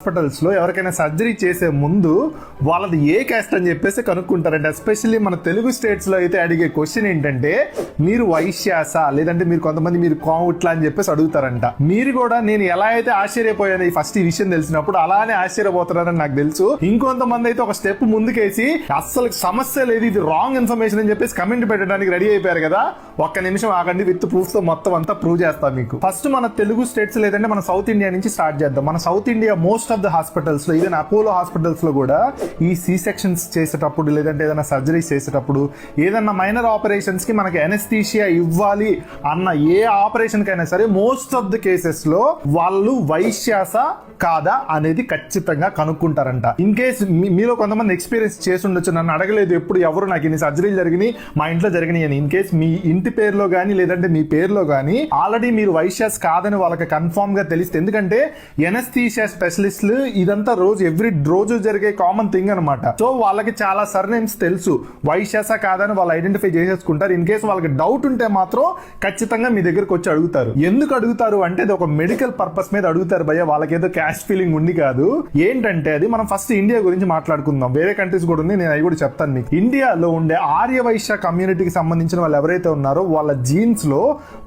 హాస్పిటల్స్లో ఎవరికైనా సర్జరీ చేసే ముందు వాళ్ళది ఏ క్యాస్ట్ అని చెప్పేసి కనుక్కుంటారంటే ఎస్పెషల్లీ మన తెలుగు స్టేట్స్లో అయితే అడిగే క్వశ్చన్ ఏంటంటే మీరు వైశ్యాస లేదంటే మీరు కొంతమంది మీరు కోవుట్లా అని చెప్పేసి అడుగుతారంట. మీరు కూడా నేను ఎలా అయితే ఆశ్చర్యపోయాను ఈ ఫస్ట్ ఈ విషయం తెలిసినప్పుడు అలానే ఆశ్చర్యపోతున్నారని నాకు తెలుసు. ఇంకొంతమంది అయితే ఒక స్టెప్ ముందుకేసి అస్సలు సమస్య లేదు ఇది రాంగ్ ఇన్ఫర్మేషన్ అని చెప్పేసి కమెంట్ పెట్టడానికి రెడీ అయిపోయారు కదా. ఒక్క నిమిషం ఆగండి విత్ ప్రూఫ్తో మొత్తం అంతా ప్రూవ్ చేస్తాం మీకు. ఫస్ట్ మన తెలుగు స్టేట్స్ లేదంటే మన సౌత్ ఇండియా నుంచి స్టార్ట్ చేద్దాం. మన south India most of the హాస్పిటల్స్లో ఈవెన్ అపోలో హాస్పిటల్స్లో కూడా ఈ సి సెక్షన్స్ చేసేటప్పుడు లేదంటే ఏదైనా సర్జరీస్ చేసేటప్పుడు ఏదన్నా మైనర్ ఆపరేషన్స్కి మనకి ఎనస్థీషియా ఇవ్వాలి అన్న ఏ ఆపరేషన్ కైనా సరే మోస్ట్ ఆఫ్ ద కేసెస్లో వాళ్ళు వైశ్యాస కాదా అనేది ఖచ్చితంగా కనుక్కుంటారంట. ఇన్ కేస్ మీలో కొంతమంది ఎక్స్పీరియన్స్ చేసి ఉండొచ్చు నన్ను అడగలేదు ఎప్పుడు ఎవరు నాకు ఇన్ని సర్జరీలు జరిగినాయి మా ఇంట్లో జరిగినాయి అని. ఇన్ కేస్ మీ ఇంటి పేరులో కానీ లేదంటే మీ పేరులో కానీ ఆల్రెడీ మీరు వైశ్యాస్ కాదని వాళ్ళకి కన్ఫర్మ్గా తెలిస్తే ఎందుకంటే ఎనస్థీషియా స్పెషలిస్ట్ స్పెషలిస్టులు ఇదంతా రోజు ఎవ్రీ రోజు జరిగే కామన్ థింగ్ అనమాట సో వాళ్ళకి చాలా సర్నేమ్స్ తెలుసు. వైశాస కాదని వాళ్ళు ఐడెంటిఫై చేసేసుకుంటారు. ఇన్ కేస్ వాళ్ళకి డౌట్ ఉంటే మాత్రం ఖచ్చితంగా మీ దగ్గరకు వచ్చి అడుగుతారు. ఎందుకు అడుగుతారు అంటే అది ఒక మెడికల్ పర్పస్ మీద అడుగుతారు భయ్య. వాళ్ళకి ఏదో క్యాష్ ఫీలింగ్ ఉంది కాదు. ఏంటంటే అది మనం ఫస్ట్ ఇండియా గురించి మాట్లాడుకుందాం. వేరే కంట్రీస్ కూడా ఉంది నేను అవి కూడా చెప్తాను మీకు. ఇండియాలో ఉండే ఆర్య వైశ్య కమ్యూనిటీకి సంబంధించిన వాళ్ళు ఎవరైతే ఉన్నారో వాళ్ళ జీన్స్లో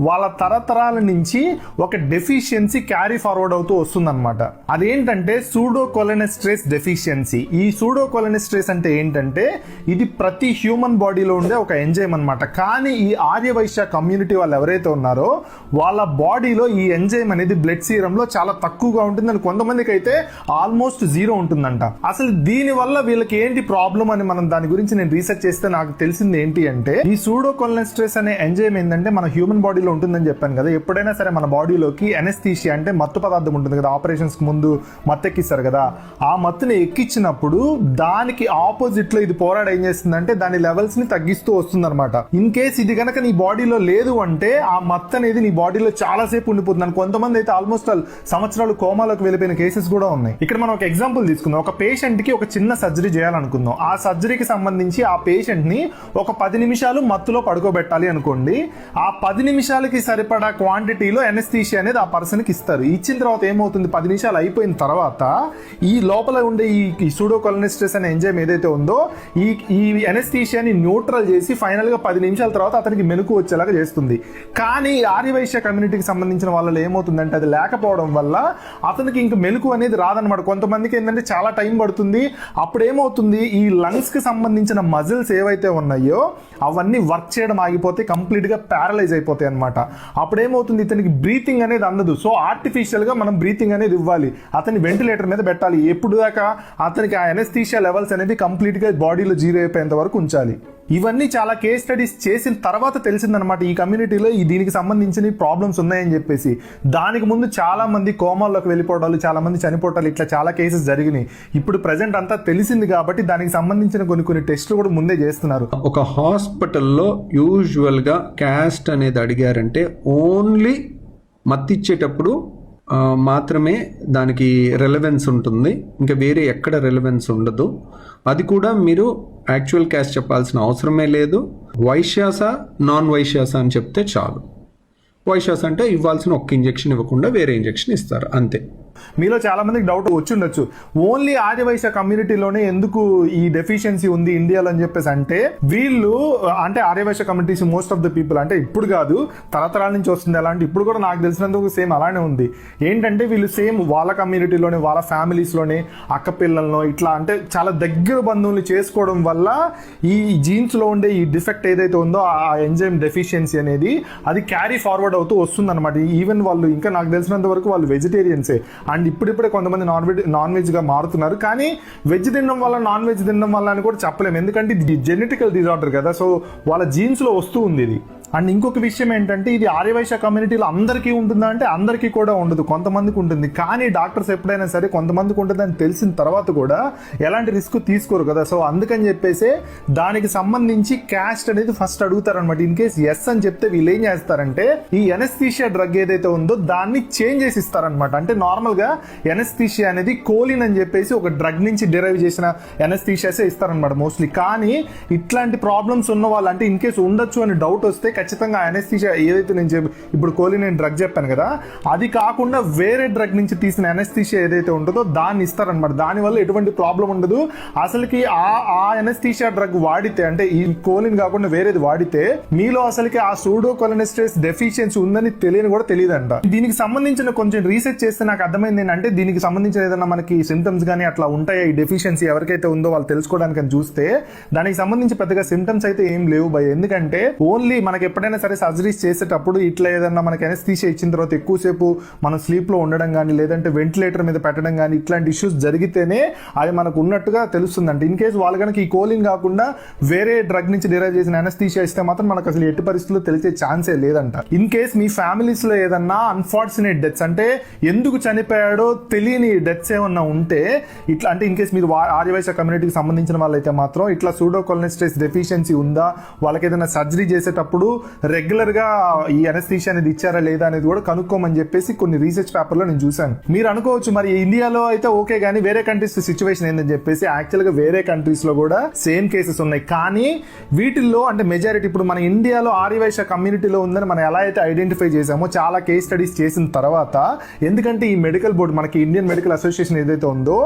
వాళ్ళ తరతరాల నుంచి ఒక డెఫిషియన్సీ క్యారీ ఫార్వర్డ్ అవుతూ వస్తుందన్నమాట. అదేంటంటే సూడో కొలెనెస్ట్రేస్ డెఫిషియన్సీ ఈ సూడో కొలెనెస్ట్రేస్ అంటే ఏంటంటే ఇది ప్రతి హ్యూమన్ బాడీలో ఉండే ఒక ఎంజైమ్ అనమాట కానీ ఈ ఆర్యవైశ్య కమ్యూనిటీ వాళ్ళు ఎవరైతే ఉన్నారో వాళ్ళ బాడీలో ఈ ఎంజైమ్ అనేది బ్లడ్ సీరంలో చాలా తక్కువగా ఉంటుందని కొంతమందికి అయితే ఆల్మోస్ట్ జీరో ఉంటుందంట. అసలు దీని వల్ల వీళ్ళకి ఏంటి ప్రాబ్లం అని మనం దాని గురించి నేను రీసెర్చ్ చేస్తే నాకు తెలిసింది ఏంటి అంటే ఈ సూడో కొలెనెస్ట్రేస్ అనే ఎంజైమ్ ఏంటంటే మన హ్యూమన్ బాడీలో ఉంటుందని చెప్పాను కదా. ఎప్పుడైనా సరే మన బాడీలోకి ఎనస్థీషియా అంటే మత్తు పదార్థం ఉంటుంది కదా ఆపరేషన్స్ ముందు మత్తెక్కిస్తారు కదా. ఆ మత్తుని ఎక్కించినప్పుడు దానికి ఆపోజిట్లో ఇది పోరాడు ఏం చేస్తుందంటే దాని లెవెల్స్ని తగ్గిస్తూ వస్తుంది అనమాట ఇన్ కేస్ ఇది కనుక నీ బాడీలో లేదు అంటే ఆ మత్తు అనేది నీ బాడీలో చాలా సేపు ఉండిపోతుంది. అని కొంతమంది అయితే ఆల్మోస్ట్ సంవత్సరాలు కోమాలోకి వెళ్ళిపోయిన కేసెస్ కూడా ఉన్నాయి. ఇక్కడ మనం ఒక ఎగ్జాంపుల్ తీసుకుందాం. ఒక పేషెంట్కి ఒక చిన్న సర్జరీ చేయాలనుకుందాం. ఆ సర్జరీకి సంబంధించి ఆ పేషెంట్ని ఒక పది నిమిషాలు మత్తులో పడుకోబెట్టాలి అనుకోండి. ఆ పది నిమిషాలకి సరిపడా క్వాంటిటీలో ఎనస్థీషియా అనేది ఆ పర్సన్కి ఇస్తారు. ఇచ్చిన తర్వాత ఏమవుతుంది? పది నిమిషాలు అయిపోయిన తర్వాత ఈ లోపల ఉండే ఈ సూడో కొలనిస్ట్రెస్ అనే ఎంజైమ్ ఏదైతే ఉందో ఈ ఈ ఎనస్థీషియాని న్యూట్రల్ చేసి ఫైనల్గా పది నిమిషాల తర్వాత అతనికి మెనుకు వచ్చేలాగా చేస్తుంది. కానీ ఆర్యవైశ్య కమ్యూనిటీకి సంబంధించిన వాళ్ళు ఏమవుతుందంటే అది లేకపోవడం వల్ల అతనికి ఇంక మెలకు అనేది రాదనమాట కొంతమందికి ఏంటంటే చాలా టైం పడుతుంది. అప్పుడు ఏమవుతుంది? ఈ లంగ్స్కి సంబంధించిన మజిల్స్ ఏవైతే ఉన్నాయో అవన్నీ వర్క్ చేయడం ఆగిపోతే కంప్లీట్గా ప్యారలైజ్ అయిపోతాయి అనమాట అప్పుడు ఏమవుతుంది? ఇతనికి బ్రీతింగ్ అనేది అందదు. సో ఆర్టిఫిషియల్గా మనం బ్రీతింగ్ అనేది ఇవ్వాలి. అతని వెంటిలేటర్ మీద పెట్టాలి. ఎప్పుడు దాకా అతనికి ఆ ఎనస్థీషియా లెవెల్స్ అనేది కంప్లీట్గా బాడీలో జీరో అయిపోయేంత వరకు ఉంచాలి. ఇవన్నీ చాలా కేస్ స్టడీస్ చేసిన తర్వాత తెలిసిందనమాట ఈ కమ్యూనిటీలో ఈ దీనికి సంబంధించిన ప్రాబ్లమ్స్ ఉన్నాయని చెప్పేసి. దానికి ముందు చాలా మంది కోమాల్లోకి వెళ్ళిపోవడాలు చాలా మంది చనిపోవటాలు ఇట్లా చాలా కేసెస్ జరిగినాయి. ఇప్పుడు ప్రజెంట్ అంతా తెలిసింది కాబట్టి దానికి సంబంధించిన కొన్ని కొన్ని టెస్టులు కూడా ముందే చేస్తున్నారు. ఒక హాస్పిటల్లో యూజువల్గా క్యాస్ట్ అనేది అడిగారంటే ఓన్లీ మత్తిచ్చేటప్పుడు మాత్రమే దానికి రెలవెన్స్ ఉంటుంది. ఇంకా వేరే ఎక్కడ రెలవెన్స్ ఉండదు. అది కూడా మీరు యాక్చువల్ క్యాస్ట్ చెప్పాల్సిన అవసరమే లేదు. వైశ్యాస నాన్ వైశ్యాస అని చెప్తే చాలు. వైశ్యాస అంటే ఇవ్వాల్సిన ఒక్క ఇంజెక్షన్ ఇవ్వకుండా వేరే ఇంజెక్షన్ ఇస్తారు. అంతే. మీలో చాలా మందికి డౌట్ వచ్చిండొచ్చు. ఓన్లీ ఆర్యవైశ్య కమ్యూనిటీలోనే ఎందుకు ఈ డెఫిషియన్సీ ఉంది ఇండియాలో అని చెప్పేసి అంటే వీళ్ళు అంటే Aryavaishya communities most of the people అంటే ఇప్పుడు కాదు తరతరాల నుంచి వస్తుంది అలాంటి ఇప్పుడు కూడా నాకు తెలిసినందుకు సేమ్ అలానే ఉంది. ఏంటంటే వీళ్ళు సేమ్ వాళ్ళ కమ్యూనిటీలోనే వాళ్ళ ఫ్యామిలీస్లోనే అక్క పిల్లలను ఇట్లా అంటే చాలా దగ్గర బంధువులు చేసుకోవడం వల్ల ఈ జీన్స్లో ఉండే ఈ డిఫెక్ట్ ఏదైతే ఉందో ఆ ఎంజైమ్ డెఫిషియన్సీ అనేది అది క్యారీ ఫార్వర్డ్ అవుతూ వస్తుంది అనమాట ఈవెన్ వాళ్ళు ఇంకా నాకు తెలిసినంత వరకు వాళ్ళు వెజిటేరియన్సే అండ్ ఇప్పుడిప్పుడే కొంతమంది నాన్ వెజ్ నాన్ వెజ్గా మారుతున్నారు. కానీ వెజ్ తినడం వల్ల నాన్ వెజ్ తినడం వల్ల అని కూడా చెప్పలేము. ఎందుకంటే ఇది జెనెటికల్ డిజార్డర్ కదా. సో వాళ్ళ జీన్స్లో వస్తూ ఉంది ఇది. అండ్ ఇంకొక విషయం ఏంటంటే ఇది ఆర్యవైశ్య కమ్యూనిటీలో అందరికీ ఉంటుందా అంటే అందరికీ కూడా ఉండదు. కొంతమందికి ఉంటుంది. కానీ డాక్టర్స్ ఎప్పుడైనా సరే కొంతమందికి ఉంటుందని తెలిసిన తర్వాత కూడా ఎలాంటి రిస్క్ తీసుకోరు కదా. సో అందుకని చెప్పేసి దానికి సంబంధించి క్యాస్ట్ అనేది ఫస్ట్ అడుగుతారనమాట ఇన్ కేస్ ఎస్ అని చెప్తే వీళ్ళు ఏం చేస్తారంటే ఈ ఎనస్థీషియా డ్రగ్ ఏదైతే ఉందో దాన్ని చేంజ్ చేసి ఇస్తారనమాట అంటే నార్మల్గా ఎనస్థీషియా అనేది కోలిన్ అని చెప్పేసి ఒక డ్రగ్ నుంచి డిరైవ్ చేసిన ఎనస్థీషియాసే ఇస్తారనమాట మోస్ట్లీ. కానీ ఇట్లాంటి ప్రాబ్లమ్స్ ఉన్న వాళ్ళు అంటే ఇన్ కేస్ ఉండొచ్చు అని డౌట్ వస్తే ఖచ్చితంగా అనెస్థీషియా ఏదైతే నేను చెప్పి ఇప్పుడు కోహ్లీ నేను డ్రగ్ చెప్పాను కదా అది కాకుండా వేరే డ్రగ్ నుంచి తీసిన అనెస్థీషియా ఏదైతే ఉంటుందో దాన్ని ఇస్తారనమాట దానివల్ల ఎటువంటి ప్రాబ్లం ఉండదు. అసలుకి ఆ ఆ అనెస్థీషియా డ్రగ్ వాడితే అంటే ఈ కోలిన్ కాకుండా వేరేది వాడితే మీలో అసలుకి ఆ సూడో కొలెనెస్ట్రేస్ డెఫిషియన్సీ ఉందని తెలియని కూడా తెలియదంట. దీనికి సంబంధించిన కొంచెం రీసెర్చ్ చేస్తే నాకు అర్థమైంది ఏంటంటే దీనికి సంబంధించిన ఏదైనా మనకి సిమ్టమ్స్ కానీ అట్లా ఉంటాయా? ఈ డెఫిషియన్సీ ఎవరికైతే ఉందో వాళ్ళు తెలుసుకోవడానికి చూస్తే దానికి సంబంధించి పెద్దగా సిమ్టమ్స్ అయితే ఏం లేవు భయ ఎందుకంటే ఓన్లీ మనకి ఎప్పుడైనా సరే సర్జరీస్ చేసేటప్పుడు ఇట్లా ఏదన్నా మనకి ఎనస్థీషియా ఇచ్చిన తర్వాత ఎక్కువసేపు మనం స్లీప్లో ఉండడం కానీ లేదంటే వెంటిలేటర్ మీద పెట్టడం కానీ ఇట్లాంటి ఇష్యూస్ జరిగితేనే అది మనకు ఉన్నట్టుగా తెలుస్తుందంటే ఇన్ కేసు వాళ్ళు కనుక ఈ కోలిన్ కాకుండా వేరే డ్రగ్ నుంచి డిరైవ్ చేసిన ఎనస్థీషియా ఇస్తే మాత్రం మనకు అసలు ఎట్టి పరిస్థితుల్లో తెలిసే ఛాన్సే లేదంట. ఇన్ కేస్ మీ ఫ్యామిలీస్లో ఏదన్నా అన్ఫార్చునేట్ డెత్స్ అంటే ఎందుకు చనిపోయాడో తెలియని డెత్స్ ఏమన్నా ఉంటే ఇట్లా అంటే ఇన్ కేస్ మీరు ఆర్యవైశ్య కమ్యూనిటీకి సంబంధించిన వాళ్ళైతే మాత్రం ఇట్లా సూడో కొలెస్ట్రేస్ డెఫిషియన్సీ ఉందా వాళ్ళకి ఏదైనా సర్జరీ చేసేటప్పుడు రెగ్యులర్గా ఈ అనస్థీషియా అనేది ఇచ్చారా లేదా అనేది కూడా కనుక్కోమని చెప్పేసి కొన్ని రీసెర్చ్ పేపర్లో నేను చూశాను. మీరు అనుకోవచ్చు మరి ఇండియాలో అయితే ఓకే కానీ వేరే కంట్రీస్ సిచ్యువేషన్ ఏందని చెప్పేసి యాక్చువల్గా వేరే కంట్రీస్లో కూడా సేమ్ కేసెస్ ఉన్నాయి. కానీ వీటిల్లో అంటే మెజారిటీ ఇప్పుడు మన ఇండియాలో ఆర్యవైశ్య కమ్యూనిటీలో ఉందని మనం ఎలా అయితే ఐడెంటిఫై చేసామో చాలా కేస్ స్టడీస్ చేసిన తర్వాత ఎందుకంటే ఈ మెడికల్ బోర్డు మనకి ఇండియన్ మెడికల్ అసోసియేషన్ ఏదైతే ఉందో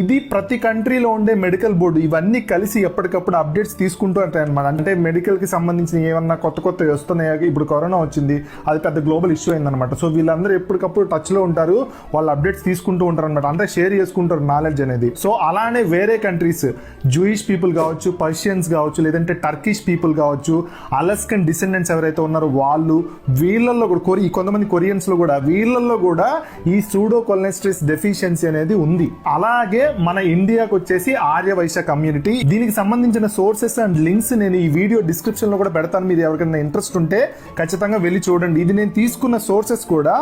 ఇది ప్రతి కంట్రీలో ఉండే మెడికల్ బోర్డు ఇవన్నీ కలిసి ఎప్పటికప్పుడు అప్డేట్స్ తీసుకుంటూ ఉంటాయి అనమాట అంటే మెడికల్కి సంబంధించిన ఏమన్నా కొత్త కొత్తవి వస్తున్నాయి ఇప్పుడు కరోనా వచ్చింది అది పెద్ద గ్లోబల్ ఇష్యూ అయిందనమాట సో వీళ్ళందరూ ఎప్పటికప్పుడు టచ్లో ఉంటారు వాళ్ళు అప్డేట్స్ తీసుకుంటూ ఉంటారు అనమాట అంటే షేర్ చేసుకుంటారు నాలెడ్జ్ అనేది. సో అలానే వేరే కంట్రీస్ జూయిష్ పీపుల్ కావచ్చు పర్షియన్స్ కావచ్చు లేదంటే టర్కిష్ పీపుల్ కావచ్చు అలస్కన్ డిసెండెంట్స్ ఎవరైతే ఉన్నారో వాళ్ళు వీళ్ళల్లో కూడా కొరి కొంతమంది కొరియన్స్లో కూడా వీళ్ళల్లో కూడా ఈ సూడో కొలెస్ట్రిస్ డెఫిషియన్సీ అనేది ఉంది. అలాగే మన ఇండియాకు వచ్చేసి ఆర్య వైశ్య కమ్యూనిటీ. దీనికి సంబంధించిన సోర్సెస్ అండ్ లింక్స్ నేను ఈ వీడియో డిస్క్రిప్షన్లో కూడా పెడతాను. మీరు ఎవరికైనా ఇంట్రెస్ట్ ఉంటే ఖచ్చితంగా వెళ్ళి చూడండి. ఇది నేను తీసుకున్న సోర్సెస్ కూడా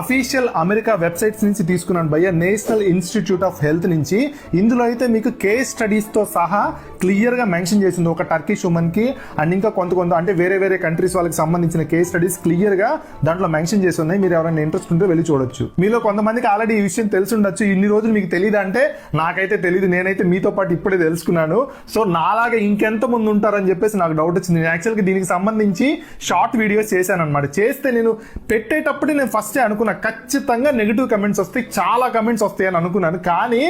అఫీషియల్ అమెరికా వెబ్సైట్స్ నుంచి తీసుకున్నాను భయ్య. నేషనల్ ఇన్స్టిట్యూట్ ఆఫ్ హెల్త్ నుంచి. ఇందులో అయితే మీకు కేస్ స్టడీస్తో సహా క్లియర్గా మెన్షన్ చేసింది ఒక టర్కిష్ ఉమెన్కి అండ్ ఇంకా కొంత కొంత అంటే వేరే వేరే కంట్రీస్ వాళ్ళకి సంబంధించిన కేస్ స్టడీస్ క్లియర్గా దాంట్లో మెన్షన్ చేసి ఉన్నాయి. మీరు ఎవరైనా ఇంట్రెస్ట్ ఉంటే వెళ్ళి చూడొచ్చు. మీలో కొంతమందికి ఆల్రెడీ ఈ విషయం తెలిసి ఉండొచ్చు. ఇన్ని రోజులు మీకు తెలియదు అంటే నాకైతే తెలియదు నేనైతే మీతో పాటు ఇప్పుడే తెలుసుకున్నాను. సో నాలాగా ఇంకెంత ముందు ఉంటారని చెప్పేసి నాకు డౌట్ వచ్చింది. నేను యాక్చువల్గా దీనికి సంబంధించి షార్ట్ వీడియోస్ చేశాను అనమాట చేస్తే నేను పెట్టేటప్పుడు నేను ఫస్ట్ అనుకున్నా ఖచ్చితంగా నెగిటివ్ కమెంట్స్ వస్తాయి చాలా కమెంట్స్ వస్తాయి అని అనుకున్నాను. కానీ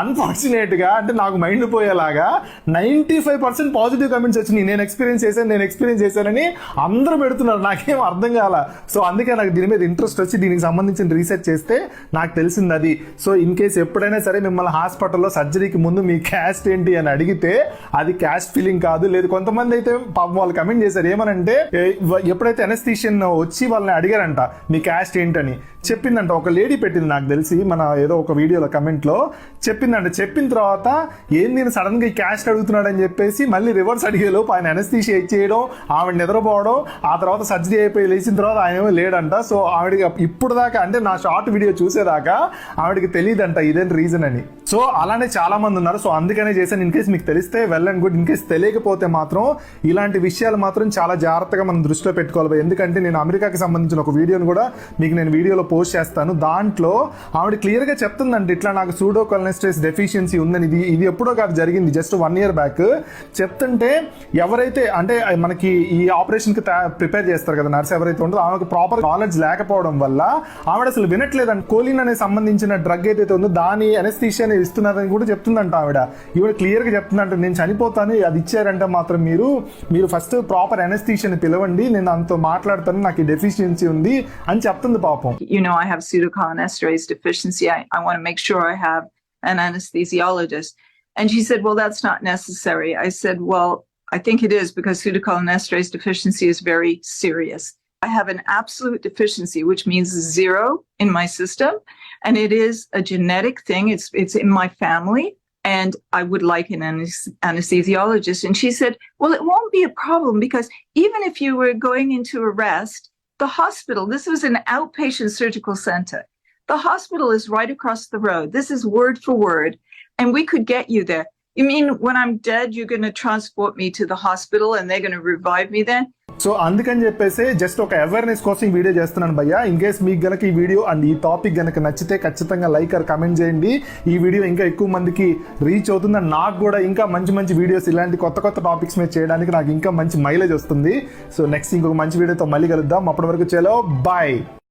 అన్ఫార్చునేట్గా అంటే నాకు mind పోయేలాగా ninety five percent positive comments వచ్చినాయి. నేను ఎక్స్పీరియన్స్ చేశాను నేను ఎక్స్పీరియన్స్ చేశానని అందరూ పెడుతున్నారు. నాకేం అర్థం కాల. సో అందుకే నాకు దీని మీద ఇంట్రెస్ట్ వచ్చి దీనికి సంబంధించిన రీసెర్చ్ చేస్తే నాకు తెలిసింది అది. సో ఇన్ కేస్ ఎప్పుడైనా సరే మిమ్మల్ని హాస్పిటల్లో సర్జరీకి ముందు మీ క్యాస్ట్ ఏంటి అని అడిగితే అది క్యాస్ట్ ఫీలింగ్ కాదు. లేదు కొంతమంది అయితే పాపం వాళ్ళు కమెంట్ చేశారు. ఏమనంటే ఎప్పుడైతే అనస్థీషియన్ వచ్చి వాళ్ళని అడిగారంట మీ క్యాస్ట్ ఏంటని? చెప్పిందంట. ఒక లేడీ పెట్టింది నాకు తెలిసి మన ఏదో ఒక వీడియోలో కమెంట్లో. చెప్పిందంట. చెప్పిన తర్వాత ఏం నేను సడన్గా ఈ క్యాస్ట్ అడుగుతున్నాడని చెప్పేసి మళ్ళీ రివర్స్ అడిగేలోపు ఆయన అనస్థీషియా చేయడం ఆవిడ నిద్రపోవడం ఆ తర్వాత సర్జరీ అయిపోయి లేచిన తర్వాత ఆయన ఏమో లేడంట. సో ఆవిడకి ఇప్పుడు దాకా అంటే నా షార్ట్ వీడియో చూసేదాకా ఆవిడకి తెలియదంట ఇదేం రీజన్ అని. సో అలానే చాలా మంది ఉన్నారు. సో అందుకనే చేశాను. ఇన్ కేస్ మీకు తెలిస్తే well and good. In case తెలియకపోతే మాత్రం ఇలాంటి విషయాలు మాత్రం చాలా జాగ్రత్తగా మనం దృష్టిలో పెట్టుకోవాలి. ఎందుకంటే నేను అమెరికాకి సంబంధించిన ఒక వీడియోని కూడా మీకు నేను వీడియోలో పోస్ట్ చేస్తాను. దాంట్లో ఆవిడ క్లియర్గా చెప్తుందండి ఇట్లా నాకు సూడో కొలెస్ట్రేస్ డెఫిషియన్సీ ఉందని ఇది ఇది ఎప్పుడో కాదు జరిగింది జస్ట్ వన్ ఇయర్ బ్యాక్. చెప్తుంటే ఎవరైతే అంటే మనకి ఈ ఆపరేషన్కి ప్రిపేర్ చేస్తారు కదా నర్స్ ఎవరైతే ఉంటుందో ఆమెకు ప్రాపర్ నాలెడ్జ్ లేకపోవడం వల్ల ఆవిడ అసలు వినట్లేదండి కోలిన్ అనే సంబంధించిన డ్రగ్ ఏదైతే ఉందో దాని అనస్థీషియా అనేది ఇస్తున్నారని కూడా చెప్తుందంట ఆవిడ. ఈవిడ క్లియర్గా చెప్తుందంట నేను చనిపోతాను అది ఇచ్చారంటే మాత్రం మీరు. మీరు ఫస్ట్ ప్రాపర్ అనస్థీషియాని పిలవండి నేను అంత మాట్లాడతాను నాకు ఈ డెఫిషియన్సీ ఉంది అని చెప్తుంది పాపం. Know, I have pseudocholinesterase deficiency. I, I want to make sure I have an anesthesiologist. And she said, well, that's not necessary. I said, well, I think it is because pseudocholinesterase deficiency is very serious. I have an absolute deficiency, which means zero in my system. And it is a genetic thing. It's, it's in my family. And I would like an anesthesiologist. And she said, well, it won't be a problem because even if you were going into arrest, the hospital, this was an outpatient surgical center. The hospital is right across the road. This is word for word. And we could get you there. You mean when I'm dead, you're going to transport me to the hospital and they're going to revive me then? So అందుకని చెప్పేసి just ఒక awareness కోసం ఈ video చేస్తున్నాను భయ్య. In case మీకు గనక ఈ వీడియో అండ్ ఈ టాపిక్ గనక నచ్చితే ఖచ్చితంగా లైక్ ఆర్ కమెంట్ చేయండి. ఈ వీడియో ఇంకా ఎక్కువ మందికి రీచ్ అవుతుంది అండ్ నాకు కూడా ఇంకా మంచి మంచి వీడియోస్ ఇలాంటి కొత్త కొత్త టాపిక్స్ మీద చేయడానికి నాకు ఇంకా మంచి మైలేజ్ వస్తుంది. సో నెక్స్ట్ ఇంకొక మంచి వీడియోతో మళ్ళీ కలుద్దాం. అప్పటి వరకు చేలో బాయ్